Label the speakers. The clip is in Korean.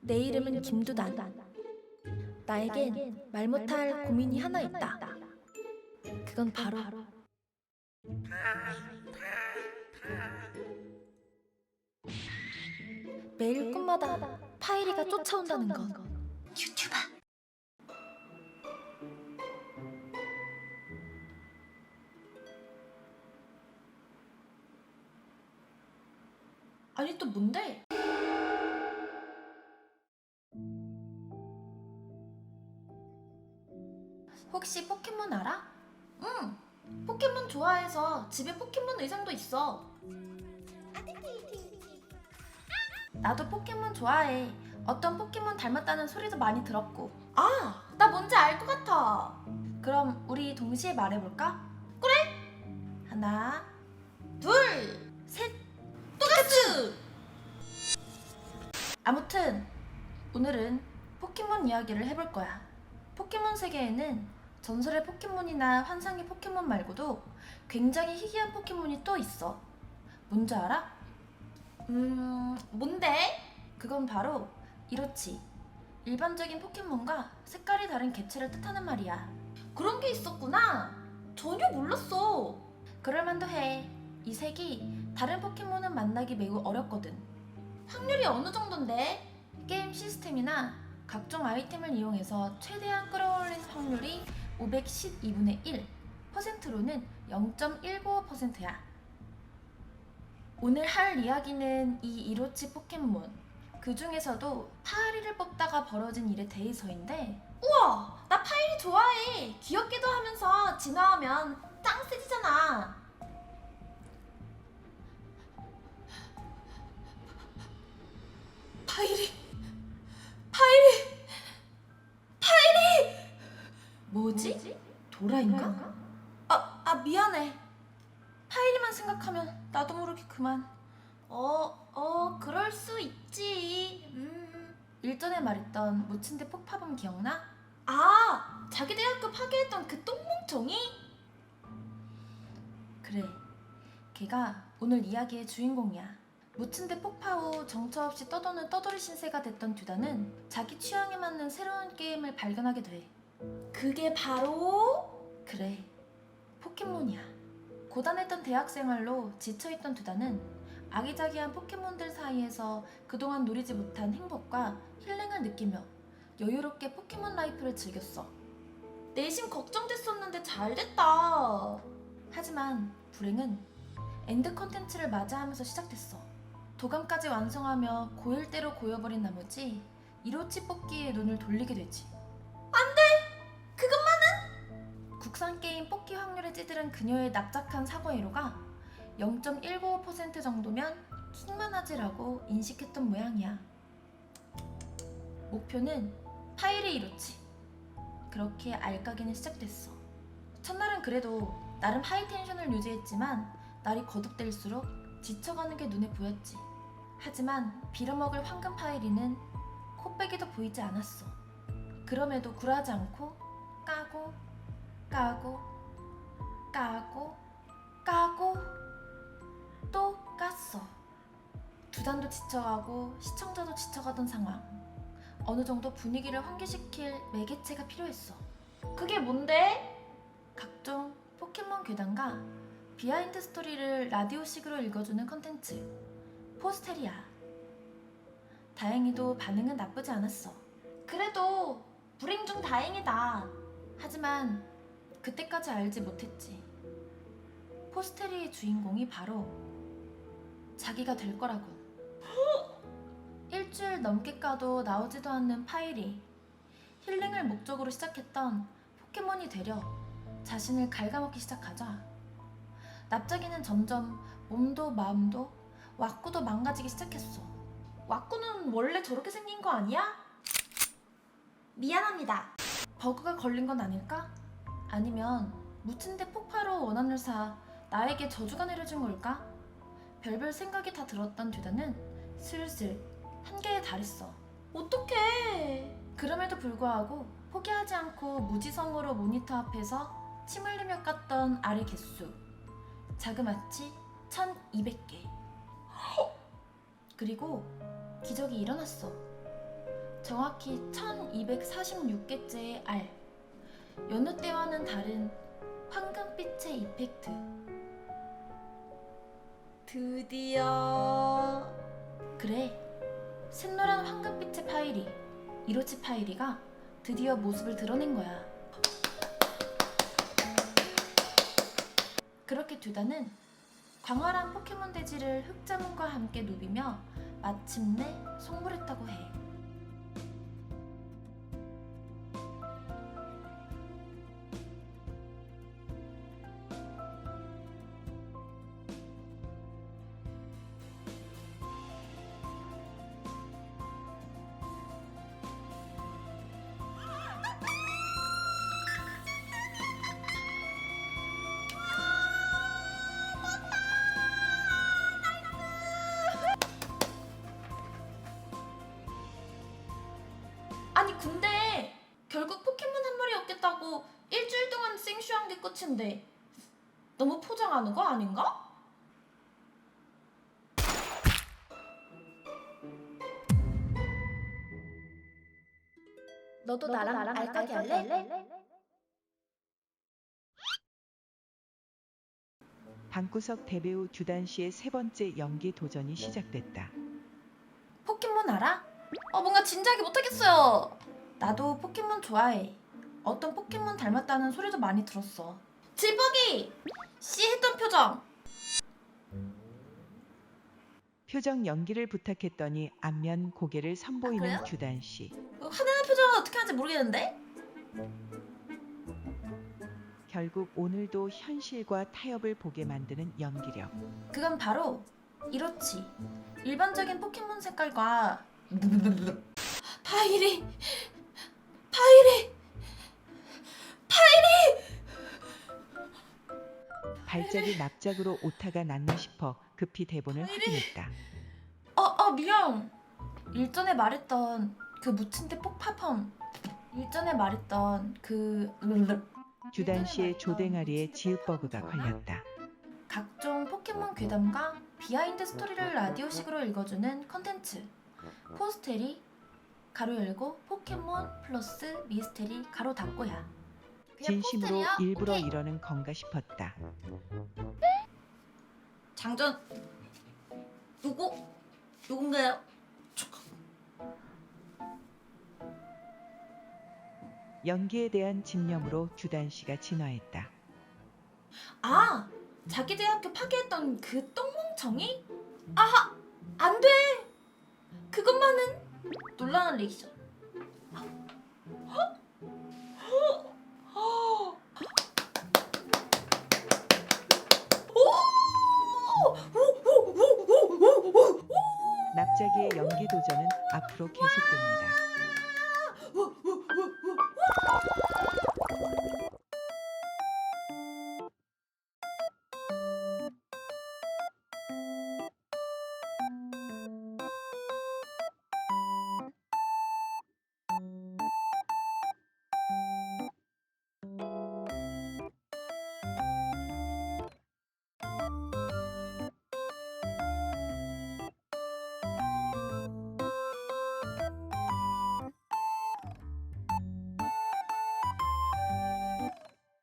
Speaker 1: 내 이름은 김두단. 나에겐 말 못할 고민이 하나 있다. 그건 바로 매일 꿈마다 파이리가 쫓아온다는 것.
Speaker 2: 유튜버
Speaker 1: 아니 또 뭔데? 혹시 포켓몬 알아? 응. 포켓몬 좋아해서 집에 포켓몬 의상도 있어. 나도 포켓몬 좋아해. 어떤 포켓몬 닮았다는 소리도 많이 들었고. 아, 나 뭔지 알 것 같아. 그럼 우리 동시에 말해볼까? 그래. 하나, 둘, 셋. 똑같이. 아무튼 오늘은 포켓몬 이야기를 해볼 거야. 포켓몬 세계에는 전설의 포켓몬이나 환상의 포켓몬 말고도 굉장히 희귀한 포켓몬이 또 있어. 뭔지 알아? 음, 뭔데? 그건 바로 이로치. 일반적인 포켓몬과 색깔이 다른 개체를 뜻하는 말이야. 그런 게 있었구나. 전혀 몰랐어. 그럴만도 해. 이 색이 다른 포켓몬은 만나기 매우 어렵거든. 확률이 어느 정도인데? 게임 시스템이나 각종 아이템을 이용해서 최대한 끌어올린 확률이 512분의 1, 퍼센트로는 0.195%야. 오늘 할 이야기는 이 이로치 포켓몬. 그 중에서도 파이리를 뽑다가 벌어진 일에 대해서인데 우와! 나 파이리 좋아해! 귀엽기도 하면서 진화하면 짱 세지잖아! 도라인가? 아, 아 미안해. 파이리만 생각하면 나도 모르게 그만. 어, 어, 그럴 수 있지. 음. 일전에 말했던 무친대 폭파범 기억나? 아, 자기 대학교 파괴했던 그 똥멍청이? 그래. 걔가 오늘 이야기의 주인공이야. 무친대 폭파 후 정처 없이 떠도는 떠돌이 신세가 됐던 듀다는 자기 취향에 맞는 새로운 게임을 발견하게 돼. 그게 바로 그래 포켓몬이야. 고단했던 대학 생활로 지쳐있던 듀다는 아기자기한 포켓몬들 사이에서 그동안 누리지 못한 행복과 힐링을 느끼며 여유롭게 포켓몬 라이프를 즐겼어. 내심 걱정됐었는데 잘 됐다. 하지만 불행은 엔드 컨텐츠를 맞이하면서 시작됐어. 도감까지 완성하며 고일대로 고여버린 나머지 이로치 뽑기에 눈을 돌리게 되지. 확률에 찌들은 그녀의 납작한 사고의로가 0.195% 정도면 킹만 하지라고 인식했던 모양이야. 목표는 파이리 이로치. 그렇게 알까기는 시작됐어. 첫날은 그래도 나름 하이 텐션을 유지했지만 날이 거듭될수록 지쳐가는 게 눈에 보였지. 하지만 빌어먹을 황금 파이리는 코빼기도 보이지 않았어. 그럼에도 굴하지 않고 까고 두 단도 지쳐가고 시청자도 지쳐가던 상황. 어느 정도 분위기를 환기시킬 매개체가 필요했어. 그게 뭔데? 각종 포켓몬 괴담과 비하인드 스토리를 라디오식으로 읽어주는 컨텐츠 포스테리아. 다행히도 반응은 나쁘지 않았어. 그래도 불행 중 다행이다. 하지만 그때까지 알지 못했지. 포스테리의 주인공이 바로 자기가 될 거라고. 일주일 넘게 까도 나오지도 않는 파이리. 힐링을 목적으로 시작했던 포켓몬이 되려 자신을 갉아먹기 시작하자 납작이는 점점 몸도 마음도 왁구도 망가지기 시작했어. 왁구는 원래 저렇게 생긴 거 아니야? 미안합니다. 버그가 걸린 건 아닐까? 아니면 무친대 폭파로 원한을 사 나에게 저주가 내려진 걸까? 별별 생각이 다 들었던 듀다는 슬슬 한계에 달했어. 어떡해. 그럼에도 불구하고 포기하지 않고 무지성으로 모니터 앞에서 침 흘리며 깠던 알의 개수. 자그마치 1200개. 그리고 기적이 일어났어. 정확히 1246개째의 알. 여느 때와는 다른 황금빛의 이펙트. 드디어 그래 샛노란 황금빛의 파이리 이로치 파이리가 드디어 모습을 드러낸 거야. 그렇게 듀다는 광활한 포켓몬 대지를 흑자문과 함께 누비며 마침내 성불했다고 해. 일주일 동안 생쇼한 게 끝인데 너무 포장하는 거 아닌가? 너도, 나랑, 알까기 할래?
Speaker 2: 방구석 대배우 주단 씨의 세 번째 연기 도전이 시작됐다.
Speaker 1: 포켓몬 알아? 어 뭔가 진지하게 못하겠어요. 나도 포켓몬 좋아해. 어떤 포켓몬 닮았다는 소리도 많이 들었어. 질퍽이 씨 했던 표정.
Speaker 2: 표정 연기를 부탁했더니 안면 고개를 선보이는
Speaker 1: 그래요?
Speaker 2: 주단 씨.
Speaker 1: 어, 화내는 표정은 어떻게 하는지 모르겠는데?
Speaker 2: 결국 오늘도 현실과 타협을 보게 만드는 연기력.
Speaker 1: 그건 바로 이렇지. 일반적인 포켓몬 색깔과 파이리 파이리
Speaker 2: 발작이 납작으로 오타가 났나 싶어 급히 대본을? 확인했다.
Speaker 1: 어, 어, 미영. 일전에 말했던 그 묻힌 데 폭파펌. 일전에 말했던 그
Speaker 2: 주단 씨의 조댕아리에 지읒버그가 걸렸다.
Speaker 1: 각종 포켓몬 괴담과 비하인드 스토리를 라디오식으로 읽어주는 컨텐츠. 포스테리 가로 열고 포켓몬 플러스 미스테리 가로 닫고야. 그냥
Speaker 2: 진심으로
Speaker 1: 포스테리야?
Speaker 2: 일부러
Speaker 1: 오케이.
Speaker 2: 이러는 건가 싶었다.
Speaker 1: 장전 누구 누군가요?
Speaker 2: 연기에 대한 집념으로 주단 씨가 진화했다.
Speaker 1: 아 자기 대학교 파괴했던 그 똥멍청이? 아하 안돼 그것만은 놀라는 리액션.
Speaker 2: 납작이의 연기 도전은 앞으로 계속됩니다.